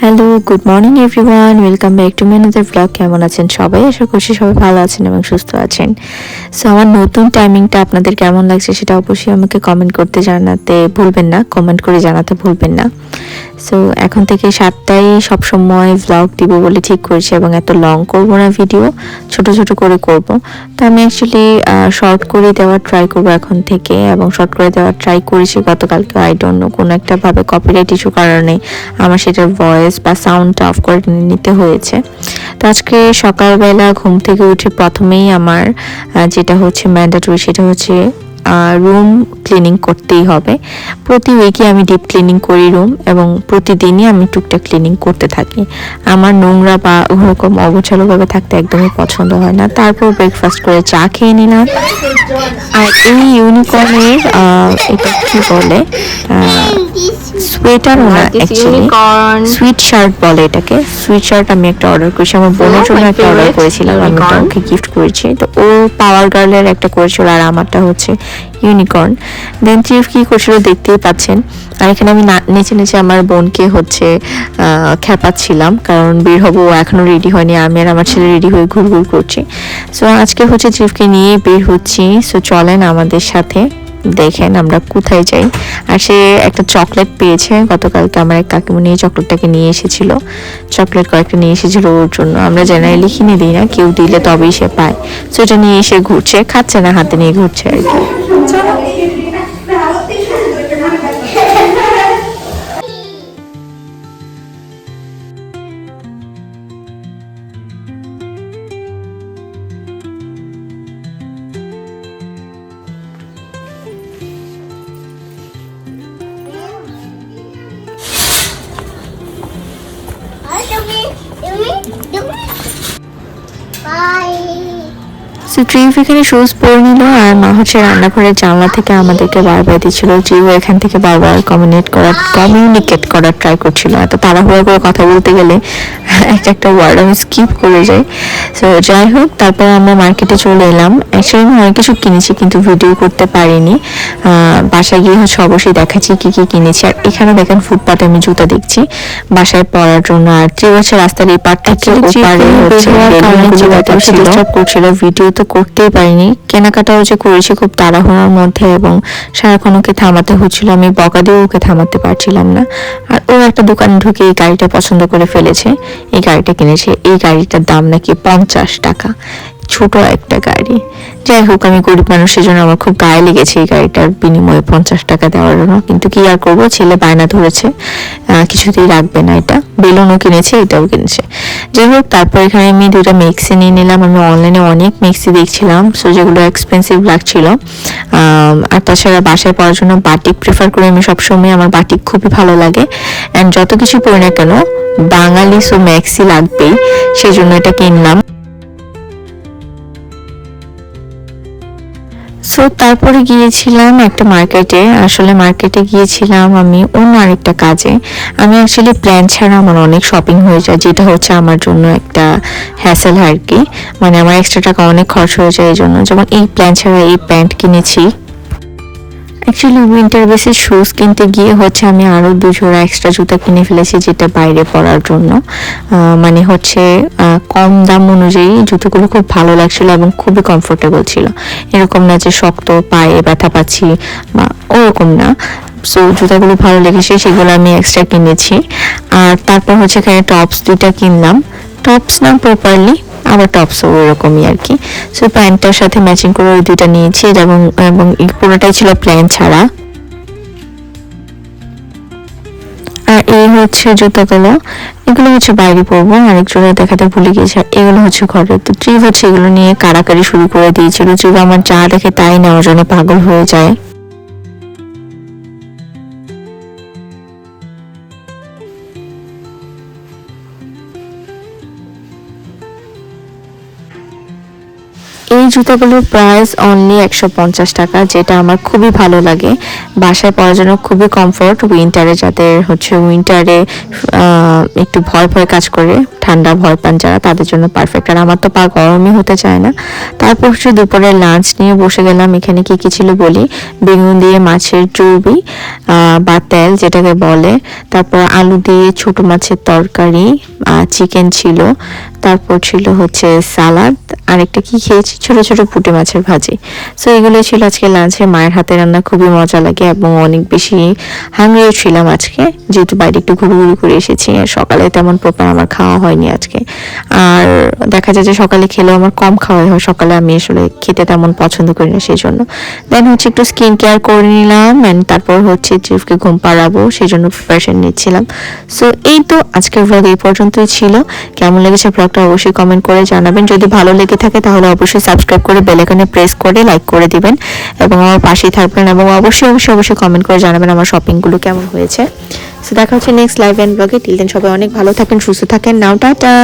Hello Good morning everyone welcome back to manager blog কেমন আছেন সবাই? আশা করছি সবাই ভালো আছেন এবং সুস্থ আছেন। সো আমার নতুন টাইমিংটা আপনাদের কেমন লাগছে সেটা অবশ্যই আমাকে কমেন্ট করতে জানাতে ভুলবেন না। কমেন্ট করে জানাতে ভুলবেন না। সো এখন থেকে সাতটায় সবসময় ভ্লগ দিব বলে ঠিক করেছি এবং এত লং করব না ভিডিও ছোট ছোট করে করব। তো আমি অ্যাকচুয়ালি শর্ট করে দেওয়ার ট্রাই করব এখন থেকে এবং শর্ট করে দেওয়ার ট্রাই করেছি গতকালকে। আই ডোন্ট নো কোনো একটা ভাবে কপিরাইট ইস্যু কারণে আমার সেটার ভয়েস বা সাউন্ডটা অফ করে নিতে হয়েছে। তো আজকে সকালবেলা ঘুম থেকে উঠে প্রথমেই আমার যেটা হচ্ছে ম্যান্ডেটরি সেটা হচ্ছে রুম ক্লিনিং করতেই হবে। প্রতি উইকে আমি ডিপ ক্লিনিং করি রুম এবং প্রতিদিনই আমি টুকটাক ক্লিনিং করতে থাকি। আমার নোংরা বা ওরকম অগোছালোভাবে থাকতে একদমই পছন্দ হয় না। তারপর ব্রেকফাস্ট করে চা খেয়ে নিলাম। আর এই ইউনিকর্নের এটা কি বলে? সোয়েটার না অ্যাকচুয়ালি সুইট শার্ট বলে এটাকে। সুইট শার্ট আমি একটা অর্ডার করেছি। আমার বোনের জন্য একটা অর্ডার করেছিলাম আমি ওটা ওকে গিফট করেছি। তো ও পাওয়ার গার্লের একটা করেছিল আর আমারটা হচ্ছে ইউনিকর্ন দেন চিফ কি করছিল দেখতেই পাচ্ছেন। আর এখানে আমি নেচে নেচে আমার বোনকে হচ্ছে খেপাচ্ছিলাম কারণ বের হব, ও এখনও রেডি হয়নি। আমি আর আমার ছেলে রেডি হয়ে ঘুরঘুর করছি। সো আজকে হচ্ছে চিফকে নিয়ে বের হচ্ছি। সো চলেন আমাদের সাথে। দেখেন আমরা কোথায় যাই। আর সে একটা চকলেট পেয়েছে। গতকালকে আমার এক কাকিমণি এই চকলেটটাকে নিয়ে এসেছিল। চকলেট কয়েকটা নিয়ে এসেছিল ওর জন্য। আমরা জেনারেলি কিনে দিই না। কেউ দিলে তবেই সে পায়। সো এটা নিয়ে এসে ঘুরছে। খাচ্ছে না, হাতে নিয়ে ঘুরছে আর কি। tchau. সো ট্রিপ এখানে শুজ পরে নিল আর মা হচ্ছে রান্নাঘরের জানলা থেকে আমাদেরকে বারবার দিচ্ছিল। জিও এখান থেকে বারবার কমিউনিকেট করার কমিউনিকেট করার ট্রাই করছিল। এত তাড়াহুড়া করে কথা বলতে গেলে একটা একটা ওয়ার্ড আমি স্কিপ করে যাই। সো যাই হোক তারপর আমরা মার্কেটে চলে এলাম। অ্যাকচুয়ালি আমি অনেক কিছু কিনেছি কিন্তু ভিডিও করতে পারিনি। বাসায় গিয়ে হচ্ছে অবশ্যই দেখাচ্ছি কি কি কিনেছি। আর এখানে দেখেন ফুটপাতে আমি জুতা দেখছি। বাসায় পরার জন্য আর হচ্ছে রাস্তার এই পার থেকে ওপারে হচ্ছে করছিল। ভিডিও তো করতেই পারিনি। কেনাকাটাও যে করেছি খুব তাড়াহুড়োর মধ্যে এবং সারাক্ষণ ওকে থামাতে হচ্ছিল, আমি বকা দিয়ে ওকে থামাতে পারছিলাম না। আর ও একটা দোকানে ঢুকে এই গাড়িটা পছন্দ করে ফেলেছে। এই গাড়িটা কিনেছে। এই গাড়িটার দাম নাকি পঞ্চাশ টাকা। ছোট একটা গাড়ি। যাই হোক, আমি গরিব মানুষের জন্য আমার খুব গায়ে লেগেছে এই গাড়িটার বিনিময়ে পঞ্চাশ টাকা দেওয়ার জন্য। কিন্তু কি আর করব? ছেলে বায়না ধরেছে। কিছুতেই রাখবে না এটা। বেলুনও কিনেছে, এটাও কিনেছে। যাই হোক, তারপর এখানে আমি দুটো মিক্সি নিয়ে নিলাম। আমি অনলাইনে অনেক মিক্সি দেখছিলাম। সো যেগুলো এক্সপেন্সিভ লাগছিল। আর তাছাড়া বাসায় পড়ার জন্য বাটিক প্রেফার করি আমি সবসময়। আমার বাটিক খুবই ভালো লাগে। অ্যান্ড যত কিছু পড়ি না কেন, বাঙালি সো ম্যাক্সি লাগবেই। সেই জন্য এটা কিনলাম। সো তারপরে গিয়েছিলাম একটা মার্কেটে আসলে মার্কেটে গিয়েছিলাম আমি অন্য আরেকটা কাজে। আমি আসলে প্ল্যান ছাড়া আমার অনেক শপিং হয়ে যায়, যেটা হচ্ছে আমার জন্য একটা হ্যাসেল আর কি। মানে আমার এক্সট্রা টাকা অনেক খরচ হয়ে যায় এই জন্য। যেমন এই প্ল্যান ছাড়া এই প্যান্ট কিনেছি। অ্যাকচুয়ালি উইন্টার বেসিস শুজ কিনতে গিয়ে হচ্ছে আমি আরও দুজোড়া এক্সট্রা জুতা কিনে ফেলেছি যেটা বাইরে পরার জন্য। মানে হচ্ছে কম দাম অনুযায়ী জুতোগুলো খুব ভালো লাগছিল এবং খুবই কমফোর্টেবল ছিল। এরকম না যে শক্ত পায়ে ব্যথা পাচ্ছি বা ওরকম না। সো জুতাগুলো ভালো লেগেছে, সেগুলো আমি এক্সট্রা কিনেছি। আর তারপর হচ্ছে এখানে টপস দুইটা কিনলাম। টপস না প্রপারলি আবার টপসও ওরকমই আর কি সো প্যান্টটার সাথে ম্যাচিং করে ওই দুইটা নিয়েছি এবং এবং পুরোটাই ছিল প্ল্যান ছাড়া। আর এই হচ্ছে জুতোগুলো। এগুলো হচ্ছে বাইরে পরবো আরেক জোড়া দেখাতে ভুলে গেছি আর এগুলো হচ্ছে ঘরে। তো ট্রিপ হচ্ছে এগুলো নিয়ে কারাকারি শুরু করে দিয়েছিল। ট্রিপ আমার যা দেখে তাই নেওয়ার জন্য পাগল হয়ে যায়। এই জুতাগুলোর প্রাইস অনলি একশো পঞ্চাশ টাকা, যেটা আমার খুবই ভালো লাগে। বাসায় পরার জন্য খুবই কমফোর্ট উইন্টারে যাদের হচ্ছে উইন্টারে একটু ভয় ভয় কাজ করে। ঠান্ডা ভয় পান যারা, তাদের জন্য পারফেক্ট আর আমার তো পা গরমই হতে চায় না। তারপর হচ্ছে দুপুরের লাঞ্চ নিয়ে বসে গেলাম। এখানে কি কি ছিল বলি? বেগুন দিয়ে মাছের চর্বি বা তেল যেটাকে বলে। তারপর আলু দিয়ে ছোট মাছের তরকারি চিকেন ছিল। তারপর ছিল হচ্ছে সালাদ আরেকটা কি খেয়েছি? ছোট ছোট পুঁটি মাছের ভাজি। সো এগুলো ছিল আজকে লাঞ্চে মায়ের হাতে রান্না খুবই মজা লাগে এবং অনেক বেশি হাঙ্গরিও ছিলাম আজকে। যেহেতু বাইরে একটু ঘুরঘুরি করে এসেছি সকালে তেমন প্রপার আমার খাওয়া হয়নি। আজকে। আর দেখা যায় যে সকালে খেলেও আমার কম খাওয়া হয়। সকালে আমি আসলে খেতে তেমন পছন্দ করি না সেই জন্য দেন হচ্ছে একটু স্কিন কেয়ার করে নিলাম অ্যান্ড তারপর হচ্ছে চিফকে ঘুম পাড়াবো সেই জন্য প্রিপারেশন নিচ্ছিলাম। সো এই তো আজকের ব্লগ এই পর্যন্তই ছিল। কেমন লেগেছে ব্লগটা অবশ্যই কমেন্ট করে জানাবেন। যদি ভালো লেগে থাকে তাহলে অবশ্যই সাবস্ক্রাইব করে বেল আইকনে প্রেস করে লাইক করে দিবেন। এবং আমার পাশেই থাকবেন এবং অবশ্যই অবশ্যই অবশ্যই কমেন্ট করে জানাবেন আমার শপিংগুলো কেমন হয়েছে। সো দেখা হচ্ছে নেক্সট লাইভ অ্যান্ড ব্লগে টিল দেন সবাই অনেক ভালো থাকেন, সুস্থ থাকেন। নাও টাটা